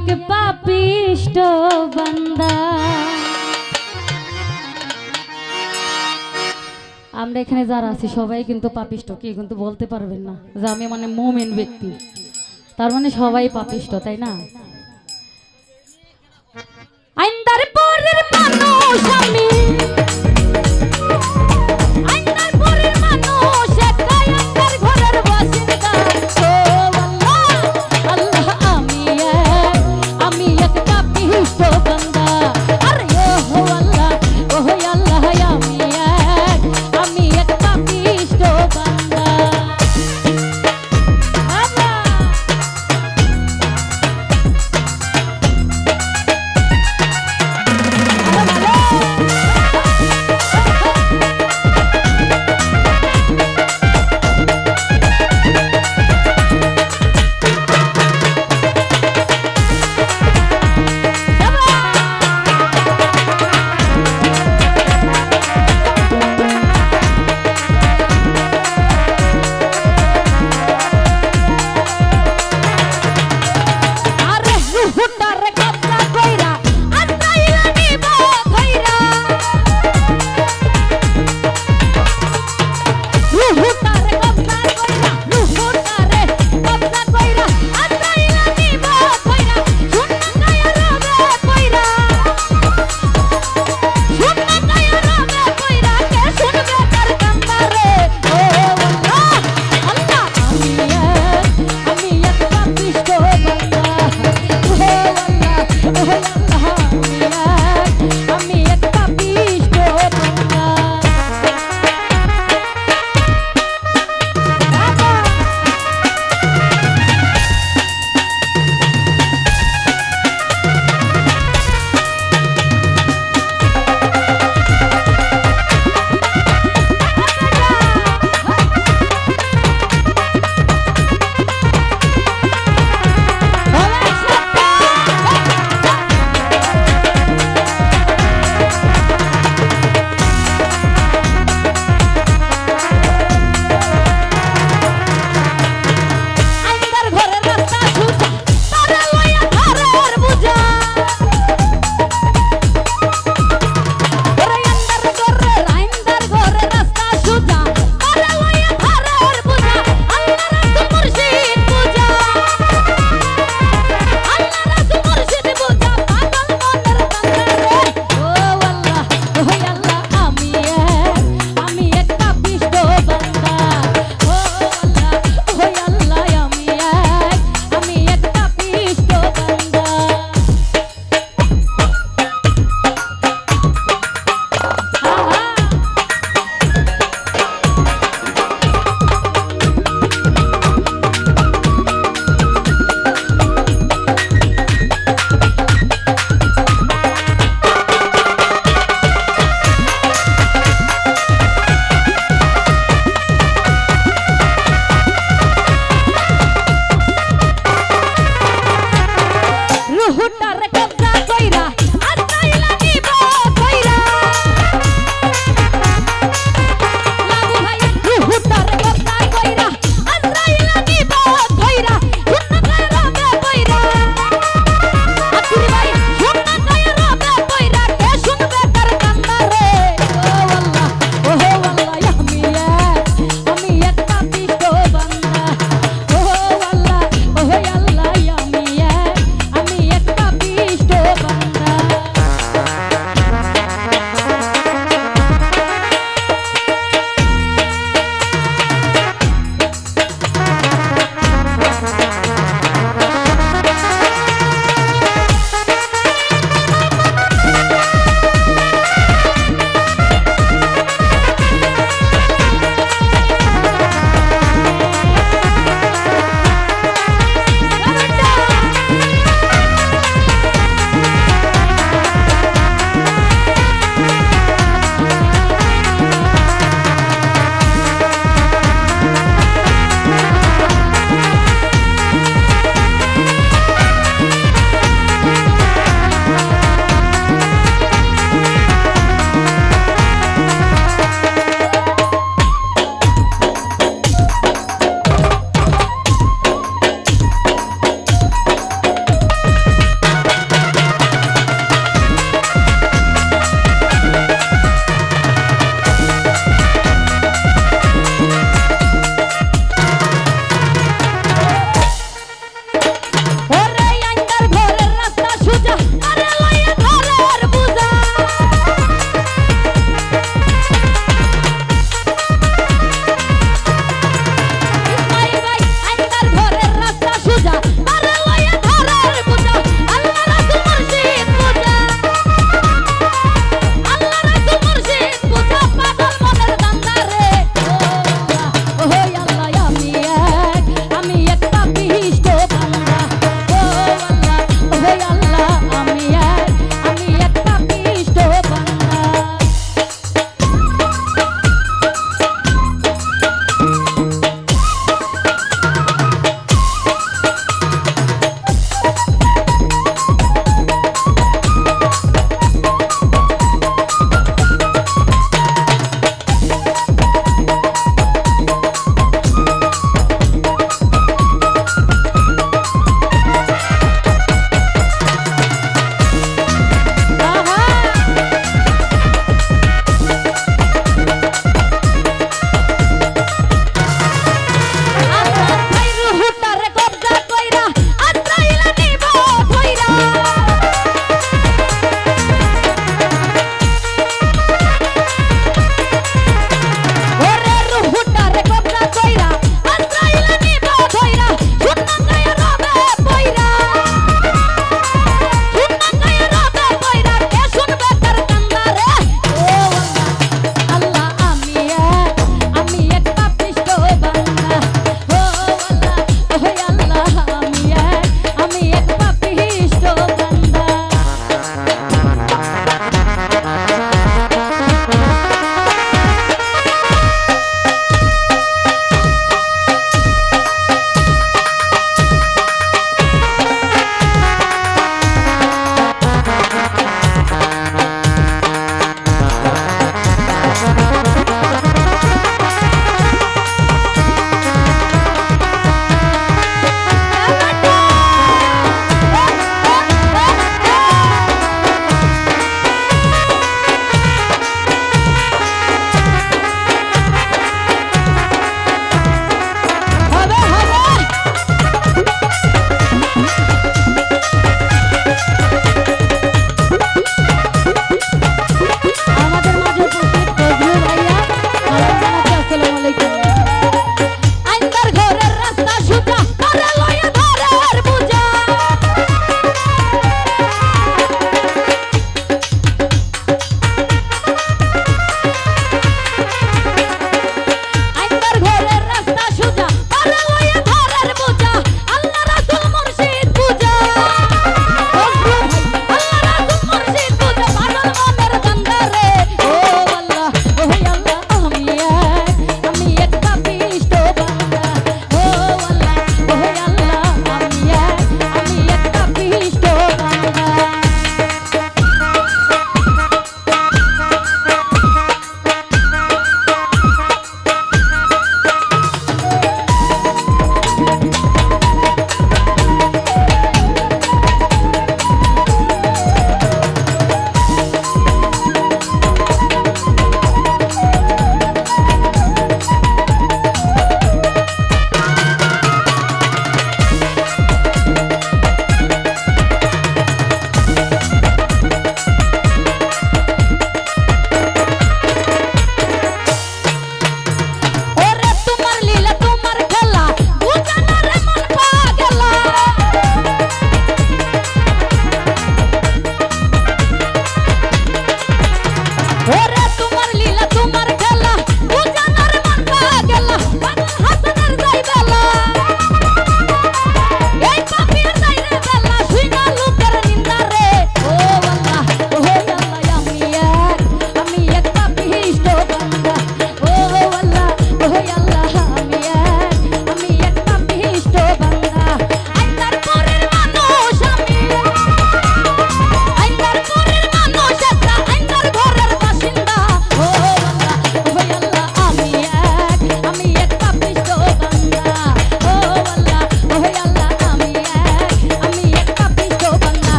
এক পাপিষ্ট বান্দা। আমরা এখানে যারা আছি, সবাই কিন্তু পাপিষ্ট কি কিন্তু বলতে পারবেন না যে আমি মানে মোমেন ব্যক্তি। তার মানে সবাই পাপিষ্ট, তাই না?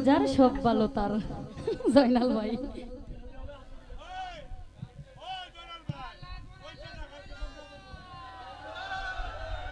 যার সব ভালো তার। জয়নাল ভাই।